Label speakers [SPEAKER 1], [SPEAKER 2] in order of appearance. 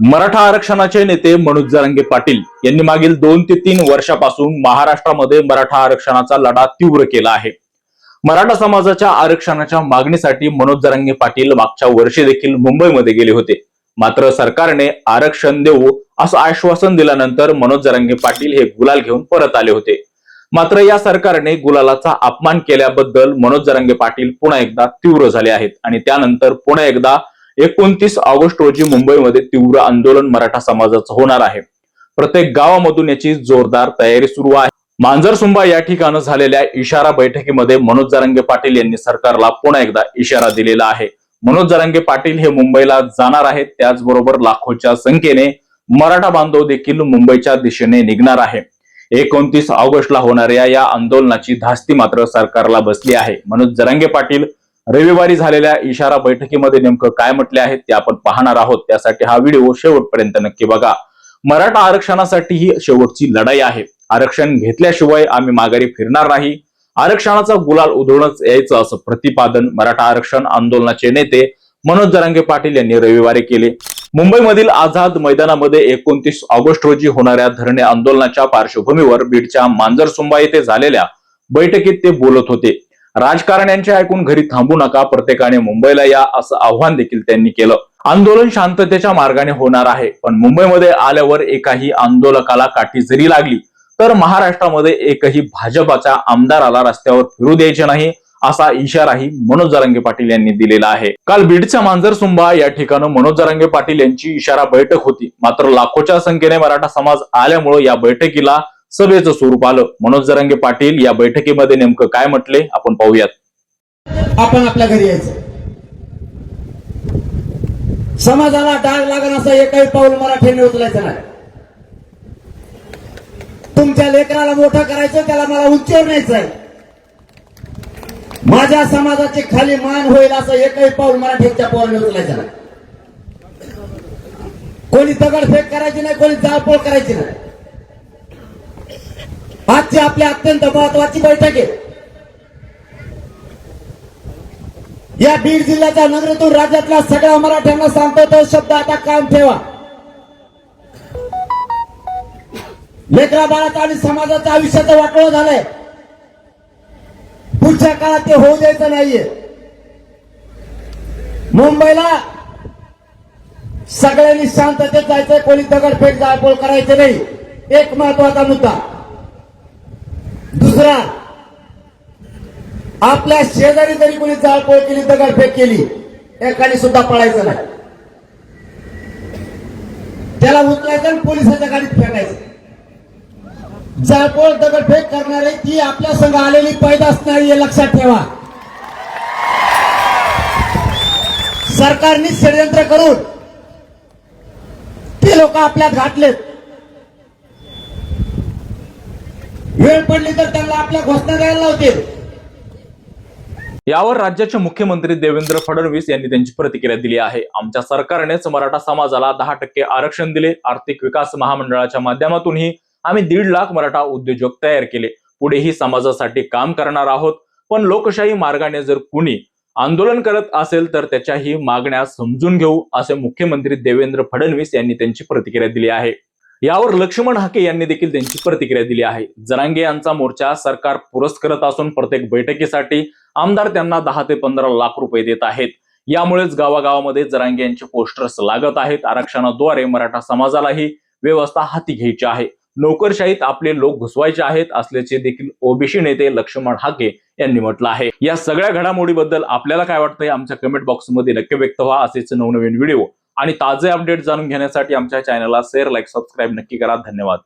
[SPEAKER 1] मराठा आरक्षणाचे नेते मनोज जरांगे पाटील यांनी मागील दोन ते तीन वर्षापासून महाराष्ट्रामध्ये मराठा आरक्षणाचा लढा तीव्र केला आहे. मराठा समाजाच्या आरक्षणाच्या मागणीसाठी मनोज जरांगे पाटील मागच्या वर्षी देखील मुंबईमध्ये गेले होते. मात्र सरकारने आरक्षण देऊ असं आश्वासन दिल्यानंतर मनोज जरांगे पाटील हे गुलाल घेऊन परत आले होते. मात्र या सरकारने गुलालाचा अपमान केल्याबद्दल मनोज जरांगे पाटील पुन्हा एकदा तीव्र झाले आहेत आणि त्यानंतर पुन्हा एकदा एकोणतीस ऑगस्ट रोजी मुंबईमध्ये तीव्र आंदोलन मराठा समाजाचं होणार आहे. प्रत्येक गावामधून याची जोरदार तयारी सुरू आहे. मांजरसुंबा या ठिकाणी झालेल्या इशारा बैठकीमध्ये मनोज जरांगे पाटील यांनी सरकारला पुन्हा एकदा इशारा दिलेला आहे. मनोज जरांगे पाटील हे मुंबईला जाणार आहेत. त्याचबरोबर लाखोच्या संख्येने मराठा बांधव देखील मुंबईच्या दिशेने निघणार आहे. एकोणतीस ऑगस्टला होणाऱ्या या आंदोलनाची धास्ती मात्र सरकारला बसली आहे. मनोज जरांगे पाटील रविवारी झालेल्या इशारा बैठकीमध्ये नेमकं काय म्हटले आहे ते आपण पाहणार आहोत. त्यासाठी हा व्हिडिओ शेवटपर्यंत नक्की बघा. मराठा आरक्षणासाठी ही शेवटची लढाई आहे. आरक्षण घेतल्याशिवाय आम्ही माघारी फिरणार नाही. आरक्षणाचा गुलाल उधळूनच यायचं असं प्रतिपादन मराठा आरक्षण आंदोलनाचे नेते मनोज जरांगे पाटील यांनी रविवारी केले. मुंबईमधील आझाद मैदानामध्ये एकोणतीस ऑगस्ट रोजी होणाऱ्या धरणे आंदोलनाच्या पार्श्वभूमीवर बीडच्या मांजरसुंबा येथे झालेल्या बैठकीत ते बोलत होते. राजकारण्यांचे ऐकून घरी थांबू नका. प्रत्येकाने मुंबईला या असं आव्हान देखील त्यांनी केलं. आंदोलन शांततेच्या मार्गाने होणार आहे. पण मुंबईमध्ये आल्यावर एकाही आंदोलकाला काठी जरी लागली तर महाराष्ट्रामध्ये एकही भाजपाच्या आमदाराला रस्त्यावर फिरू द्यायचे नाही असा इशाराही मनोज जरांगे पाटील यांनी दिलेला आहे. काल बीडच्या मांजरसुंबा या ठिकाणी मनोज जरांगे पाटील यांची इशारा बैठक होती. मात्र लाखोच्या संख्येने मराठा समाज आल्यामुळे या बैठकीला सभेचं स्वरूप आलं. मनोज जरांगे पाटील या बैठकीमध्ये नेमकं काय म्हटले? आपण पाहूयात.
[SPEAKER 2] आपण आपल्या घरी यायचं. समाजाला डाग लागण असं एकही पाऊल मराठीने उचलायचं नाही. तुमच्या लेकराला मोठं करायचं त्याला मला उंचीवर आहे. माझ्या समाजाची खाली मान होईल असं एकही पाऊल मराठीच्या पोराने उचलायचं नाही. कोणी दगडफेक करायची नाही कोणी जाळपोळ करायची नाही. आजची आपली अत्यंत महत्वाची बैठक आहे या बीड जिल्ह्याच्या नगरीतून राज्यातल्या सगळ्या मराठ्यांना सांगतो तो शब्द आता कायम ठेवा. लेकरा बाळाचा आणि समाजाचं आयुष्याचं वाटोळ झालंय. पुढच्या काळात ते होऊ द्यायचं नाहीये. मुंबईला सगळ्यांनी शांततेत जायचंय कोणी दगडफेक जायपोल करायचे नाही. एक महत्त्वाचा मुद्दा. दुसरा आपल्या शेजारी जरी कोणी जाळपोळ केली दगडफेक केली एकाने सुद्धा पळायचं नाही. त्याला उचलायचं आणि पोलिसाच्या गाडीत फेकायचं. जाळपोळ दगडफेक करणारे ती आपल्या संघ आलेली पैदास नाही हे लक्षात ठेवा. सरकारने षडयंत्र करून ते लोक आपल्यात घातलेत. वेळ पडली तर त्यांना आपल्या घोषणा द्यायला लावतील.
[SPEAKER 1] यावर राज्याचे मुख्यमंत्री देवेंद्र फडणवीस यांनी त्यांची प्रतिक्रिया दिली आहे. आमच्या सरकारनेच मराठा समाजाला दहा टक्के आरक्षण दिले. आर्थिक विकास महामंडळाच्या माध्यमातूनही आम्ही दीड लाख मराठा उद्योजक तयार केले. पुढेही समाजासाठी काम करणार आहोत. पण लोकशाही मार्गाने जर कुणी आंदोलन करत असेल तर त्याच्याही मागण्या समजून घेऊ असे मुख्यमंत्री देवेंद्र फडणवीस यांनी त्यांची प्रतिक्रिया दिली आहे. यावर लक्ष्मण हाके यांनी देखील त्यांची प्रतिक्रिया दिली आहे. जरांगे यांचा मोर्चा सरकार पुरस्कृत असून प्रत्येक बैठकीसाठी आमदार त्यांना दहा ते पंधरा लाख रुपये देत आहेत. यामुळेच गावागावामध्ये जरांगे यांचे पोस्टर्स लागत आहेत. आरक्षणाद्वारे मराठा समाजालाही व्यवस्था हाती घ्यायची आहे. नोकरशाहीत आपले लोक घुसवायचे आहेत असल्याचे देखील ओबीसी नेते लक्ष्मण हाके यांनी म्हटलं आहे. या सगळ्या घडामोडीबद्दल आपल्याला काय वाटतंय? आमच्या कमेंट बॉक्समध्ये नक्की व्यक्त व्हा. असेच नवनवीन व्हिडिओ आणि ताजे अपडेट जाणून घेण्यासाठी आमच्या चॅनलला शेअर लाईक सबस्क्राईब नक्की करा. धन्यवाद.